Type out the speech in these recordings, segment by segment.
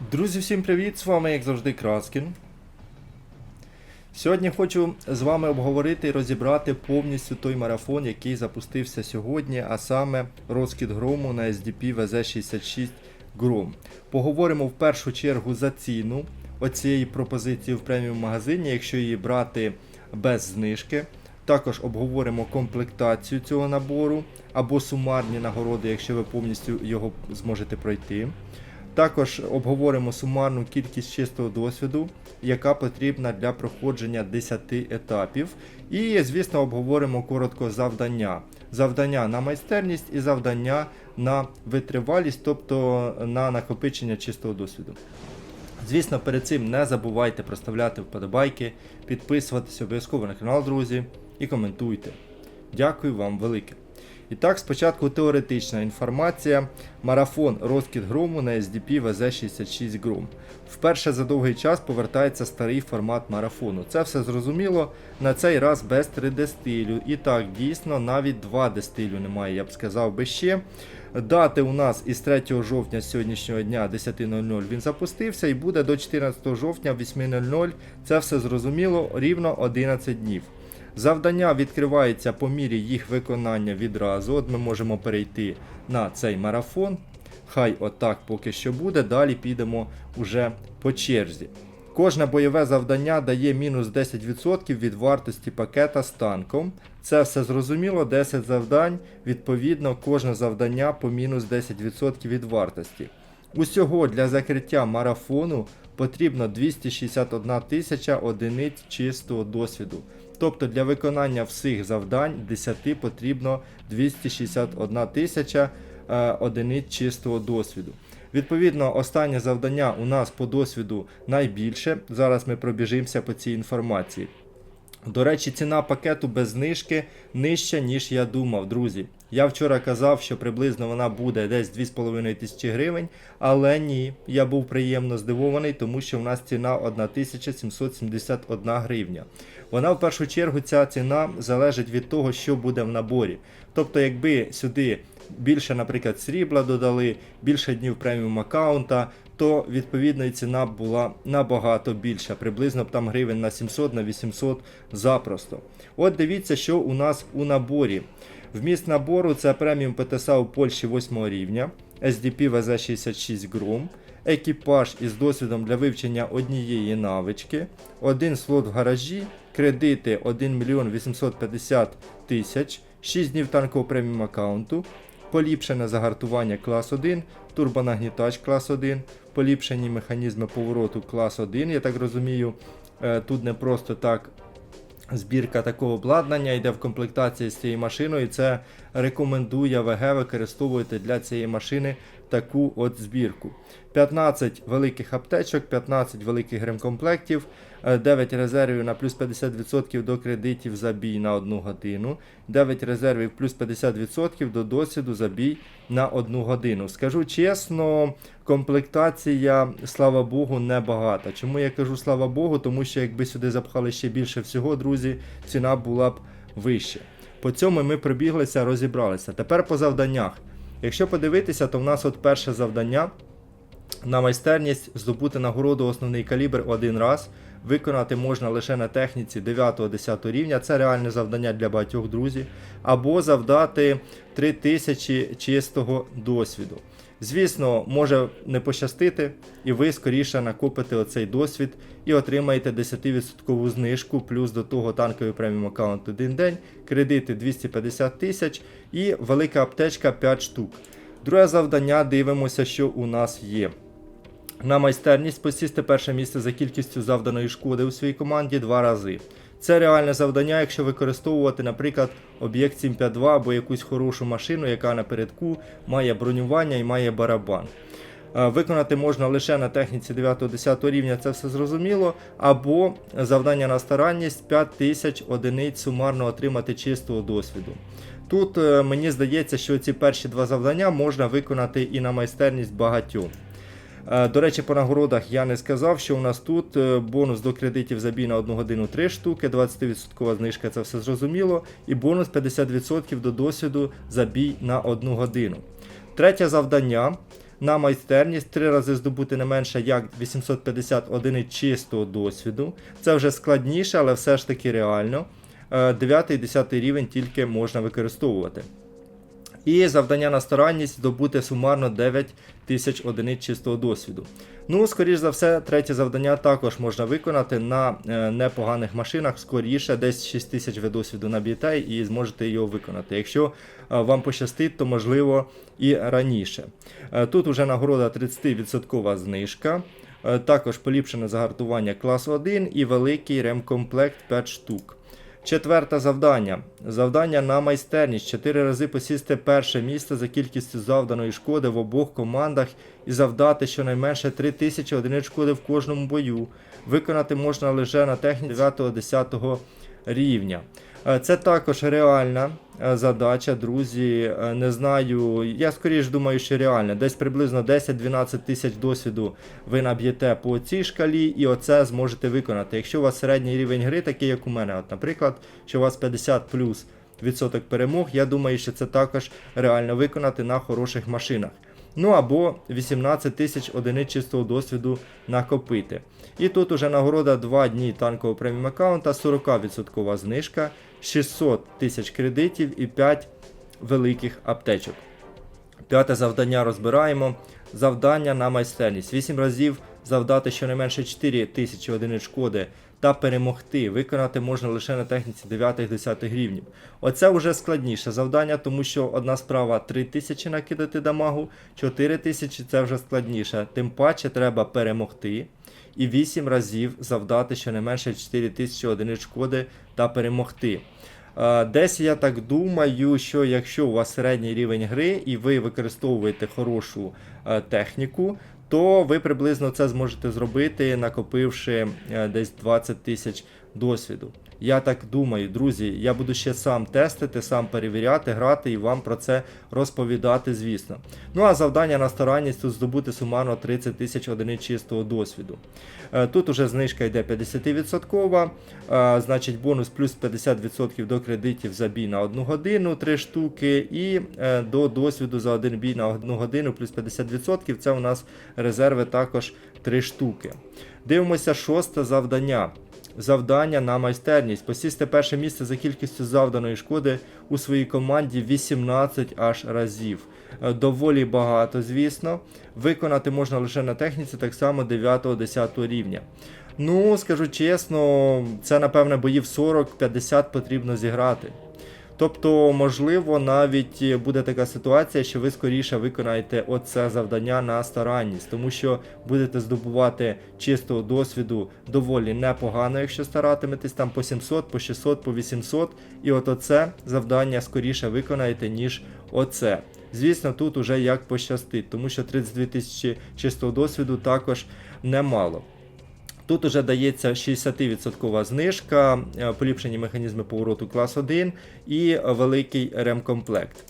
Друзі, всім привіт! З вами, як завжди, Краскін. Сьогодні хочу з вами обговорити і розібрати повністю той марафон, який запустився сьогодні, а саме розкид грому на SDP VZ66 Гром. Поговоримо в першу чергу за ціну оцієї пропозиції в преміум магазині, якщо її брати без знижки. Також обговоримо комплектацію цього набору або сумарні нагороди, якщо ви повністю його зможете пройти. Також обговоримо сумарну кількість чистого досвіду, яка потрібна для проходження 10 етапів. І, звісно, обговоримо коротко завдання. Завдання на майстерність і завдання на витривалість, тобто на накопичення чистого досвіду. Звісно, перед цим не забувайте проставляти вподобайки, підписуватися обов'язково на канал, друзі, і коментуйте. Дякую вам велике. І так, спочатку теоретична інформація. Марафон розкид грому на SDP VZ66 Гром. Вперше за довгий час повертається старий формат марафону. Це все зрозуміло. На цей раз без 3D стилю. І так, дійсно, навіть 2D стилю немає, я б сказав би ще. Дати у нас із 3 жовтня сьогоднішнього дня 10.00 він запустився і буде до 14 жовтня 8.00. Це все зрозуміло рівно 11 днів. Завдання відкривається по мірі їх виконання відразу. От ми можемо перейти на цей марафон. Хай отак поки що буде. Далі підемо уже по черзі. Кожне бойове завдання дає мінус 10% від вартості пакета з танком. Це все зрозуміло, 10 завдань, відповідно, кожне завдання по мінус 10% від вартості. Усього для закриття марафону потрібно 261 тисяча одиниць чистого досвіду. Тобто для виконання всіх завдань 10 потрібно 261 тисяча е, одиниць чистого досвіду. Відповідно, останнє завдання у нас по досвіду найбільше. Зараз ми пробіжимося по цій інформації. До речі, ціна пакету без знижки нижча, ніж я думав, друзі. Я вчора казав, що приблизно вона буде десь 2,5 тисячі гривень, але ні, я був приємно здивований, тому що в нас ціна 1771 гривня. Вона в першу чергу ця ціна залежить від того, що буде в наборі. Тобто, якби сюди більше, наприклад, срібла додали, більше днів преміум аккаунта, то відповідно і ціна була набагато більша, приблизно там гривень на 700 на 800 запросто. От дивіться, що у нас у наборі. Вміст набору це преміум ПТСА у Польщі 8 рівня, SDP VZ66 Гром, екіпаж із досвідом для вивчення однієї навички, один слот в гаражі, кредити 1 мільйон 850 тисяч, 6 днів танкового преміум аккаунту, поліпшене загартування клас 1, турбонагнітач клас 1, поліпшені механізми повороту клас 1, я так розумію, е, тут не просто так збірка такого обладнання йде в комплектації з цією машиною. і Це рекомендує ВГ використовувати для цієї машини таку от збірку. 15 великих аптечок, 15 великих гремкомплектів, е, 9 резервів на плюс 50% до кредитів за бій на 1 годину, 9 резервів плюс 50% до досвіду за бій на 1 годину. Скажу чесно, комплектація, слава Богу, небагата. Чому я кажу слава Богу? Тому що якби сюди запхали ще більше всього, друзі, ціна була б вища. По цьому ми пробіглися, розібралися. Тепер по завданнях. Якщо подивитися, то в нас от перше завдання на майстерність здобути нагороду основний калібр один раз. Виконати можна лише на техніці 9-10 рівня, це реальне завдання для багатьох друзів. Або завдати 3000 чистого досвіду. Звісно, може не пощастити, і ви скоріше накопите оцей досвід і отримаєте 10% знижку, плюс до того танковий преміум аккаунт один день, кредити 250 тисяч і велика аптечка 5 штук. Друге завдання дивимося, що у нас є. На майстерність посісти перше місце за кількістю завданої шкоди у своїй команді два рази. Це реальне завдання, якщо використовувати, наприклад, об'єкт 752 або якусь хорошу машину, яка напередку має бронювання і має барабан. Е, Виконати можна лише на техніці 9-10 рівня, це все зрозуміло. Або завдання на старанність 5000 одиниць сумарно отримати чистого досвіду. Тут е, мені здається, що ці перші два завдання можна виконати і на майстерність багатьох. Е, До речі, по нагородах я не сказав, що у нас тут е, бонус до кредитів за бій на 1 годину 3 штуки, 20% знижка, це все зрозуміло, і бонус 50% до досвіду за бій на 1 годину. Третє завдання на майстерність, три рази здобути не менше як 850 одиниць чистого досвіду. Це вже складніше, але все ж таки реально. 9 і 10 рівень тільки можна використовувати. І завдання на старанність здобути сумарно 9 тисяч одиниць чистого досвіду. Ну, скоріш за все, третє завдання також можна виконати на е, непоганих машинах. Скоріше, десь 6 тисяч ви досвіду наб'єте і зможете його виконати. Якщо е, вам пощастить, то можливо і раніше. Е, тут уже нагорода 30% знижка. Також поліпшене загартування класу 1 і великий ремкомплект 5 штук. Четверте завдання. Завдання на майстерність. Чотири рази посісти перше місце за кількістю завданої шкоди в обох командах і завдати щонайменше 3000 одиниць шкоди в кожному бою. Виконати можна лише на техніці 9-10 рівня. Е, Це також реальна задача, друзі. Е, Не знаю, я скоріш думаю, що реальна. Десь приблизно 10-12 тисяч досвіду ви наб'єте по цій шкалі, і оце зможете виконати. Якщо у вас середній рівень гри, такий як у мене, от, наприклад, що у вас 50 плюс відсоток перемог, я думаю, що це також реально виконати на хороших машинах. Ну або 18 тисяч одиниць чистого досвіду накопити. І тут уже нагорода 2 дні танкового преміум аккаунта, 40% знижка, 600 тисяч кредитів і 5 великих аптечок. П'яте завдання розбираємо. Завдання на майстерність. 8 разів завдати щонайменше 4 тисячі одиниць шкоди та перемогти. Виконати можна лише на техніці 9-10 рівнів. Оце вже складніше завдання, тому що одна справа 3 тисячі накидати дамагу, 4 тисячі це вже складніше. Тим паче треба перемогти. І 8 разів завдати щонайменше 4 тисячі одиниць шкоди та перемогти. Десь я так думаю, що якщо у вас середній рівень гри і ви використовуєте хорошу е, техніку, то ви приблизно це зможете зробити, накопивши е, десь 20 тисяч досвіду. Я так думаю, друзі. Я буду ще сам тестити, сам перевіряти, грати і вам про це розповідати, звісно. Ну а завдання на старанність тут здобути сумарно 30 тисяч одиниць чистого досвіду. Е, Тут уже знижка йде 50%, е, значить бонус плюс 50% до кредитів за бій на 1 годину, 3 штуки, і е, до досвіду за один бій на 1 годину плюс 50%. Це у нас резерви також 3 штуки. Дивимося шосте завдання. Завдання на майстерність. Посісти перше місце за кількістю завданої шкоди у своїй команді 18 аж разів. Е, Доволі багато, звісно. Виконати можна лише на техніці, так само 9-10 рівня. Ну, скажу чесно, це напевне боїв 40-50 потрібно зіграти. Тобто, можливо, навіть буде така ситуація, що ви скоріше виконаєте оце завдання на старанність, тому що будете здобувати чистого досвіду доволі непогано, якщо старатиметесь там по 700, по 600, по 800. І от оце завдання скоріше виконаєте, ніж оце. Звісно, тут уже як пощастить, тому що 32 тисячі чистого досвіду також немало. Тут уже дається 60% знижка, е, поліпшені механізми повороту клас 1 і великий ремкомплект.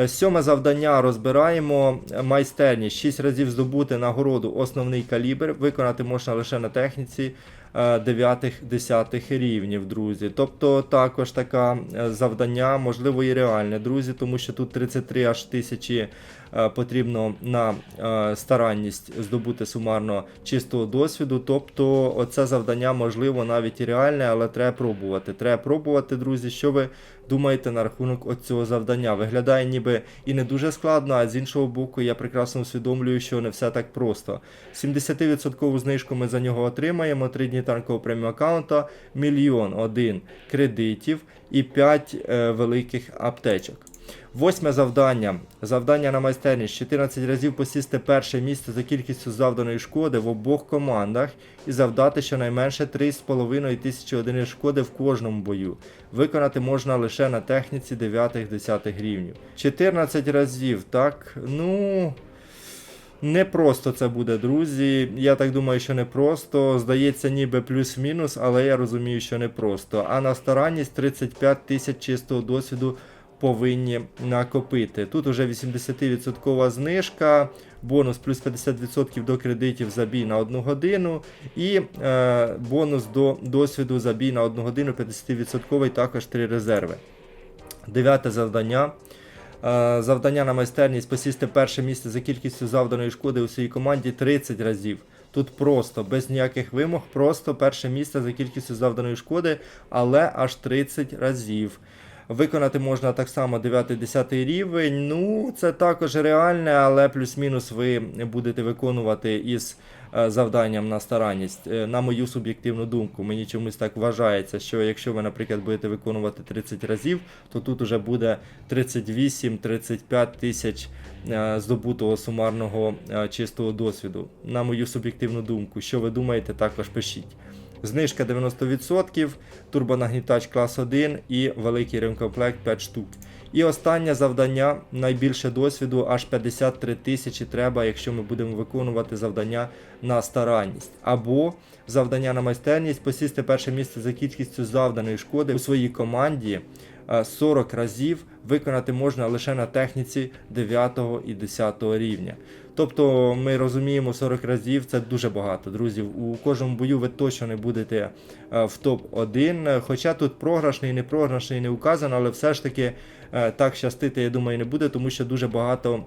Е, Сьоме завдання розбираємо. Майстерність 6 разів здобути нагороду основний калібр. Виконати можна лише на техніці 9-10 рівнів, друзі. Тобто також таке завдання, можливо, і реальне, друзі, тому що тут 33 аж тисячі е, потрібно на е, старанність здобути сумарно чистого досвіду. Тобто, оце завдання можливо навіть і реальне, але треба пробувати. Треба пробувати, друзі, що ви думаєте на рахунок оцього завдання. Виглядає ніби і не дуже складно, а з іншого боку, я прекрасно усвідомлюю, що не все так просто. 70% знижку ми за нього отримаємо, 3 дні танкового преміум аккаунта, мільйон один кредитів і 5 е, великих аптечок. Восьме завдання. Завдання на майстерність. 14 разів посісти перше місце за кількістю завданої шкоди в обох командах і завдати щонайменше 3,5 тисячі одиниць шкоди в кожному бою. Виконати можна лише на техніці 9-10 рівнів. 14 разів, так? Ну. Не просто це буде, друзі. Я так думаю, що не просто. Здається, ніби плюс-мінус, але я розумію, що не просто. А на старанність 35 тисяч чистого досвіду повинні накопити. Тут уже 80% знижка, бонус плюс 50% до кредитів за бій на 1 годину. І е, бонус до досвіду за бій на 1 годину 50% також 3 резерви. Дев'яте завдання. Е, Завдання на майстерність посісти перше місце за кількістю завданої шкоди у своїй команді 30 разів. Тут просто, без ніяких вимог, просто перше місце за кількістю завданої шкоди, але аж 30 разів. Виконати можна так само 9-10 рівень. Ну, це також реальне, але плюс-мінус ви будете виконувати із завданням на старанність. Е, На мою суб'єктивну думку, мені чомусь так вважається, що якщо ви, наприклад, будете виконувати 30 разів, то тут уже буде 38-35 тисяч е, здобутого сумарного е, чистого досвіду. На мою суб'єктивну думку. Що ви думаєте, також пишіть. Знижка 90%, турбонагнітач клас 1 і великий ремкомплект 5 штук. І останнє завдання, найбільше досвіду, аж 53 тисячі треба, якщо ми будемо виконувати завдання на старанність. Або завдання на майстерність, посісти перше місце за кількістю завданої шкоди у своїй команді е, 40 разів виконати можна лише на техніці 9 і 10 рівня. Тобто ми розуміємо 40 разів це дуже багато, друзі. У кожному бою ви точно не будете е, в топ-1. Хоча тут програшний, не програшний не указано, але все ж таки е, так щастити, я думаю, не буде, тому що дуже багато.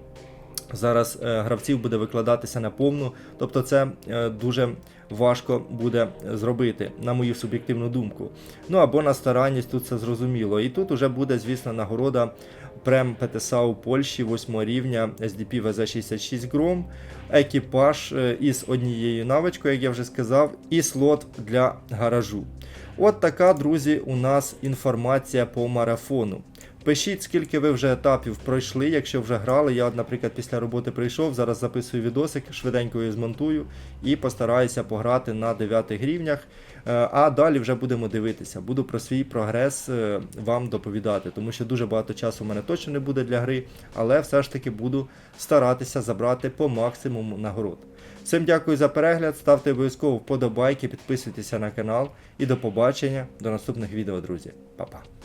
Зараз е, гравців буде викладатися на повну, тобто це дуже важко буде зробити, на мою суб'єктивну думку. Ну або на старанність, тут це зрозуміло. І тут вже буде, звісно, нагорода Прем ПТСА у Польщі 8 рівня SDP VZ66 Гром, екіпаж е, із однією навичкою, як я вже сказав, і слот для гаражу. От така, друзі, у нас інформація по марафону. Пишіть, скільки ви вже етапів пройшли, якщо вже грали. Я, наприклад, після роботи прийшов, зараз записую відосик, швиденько його змонтую і постараюся пограти на 9 рівнях. Е, А далі вже будемо дивитися. Буду про свій прогрес е, вам доповідати, тому що дуже багато часу в мене точно не буде для гри, але все ж таки буду старатися забрати по максимуму нагород. Всім дякую за перегляд, ставте обов'язково вподобайки, підписуйтеся на канал і до побачення до наступних відео, друзі. Па-па.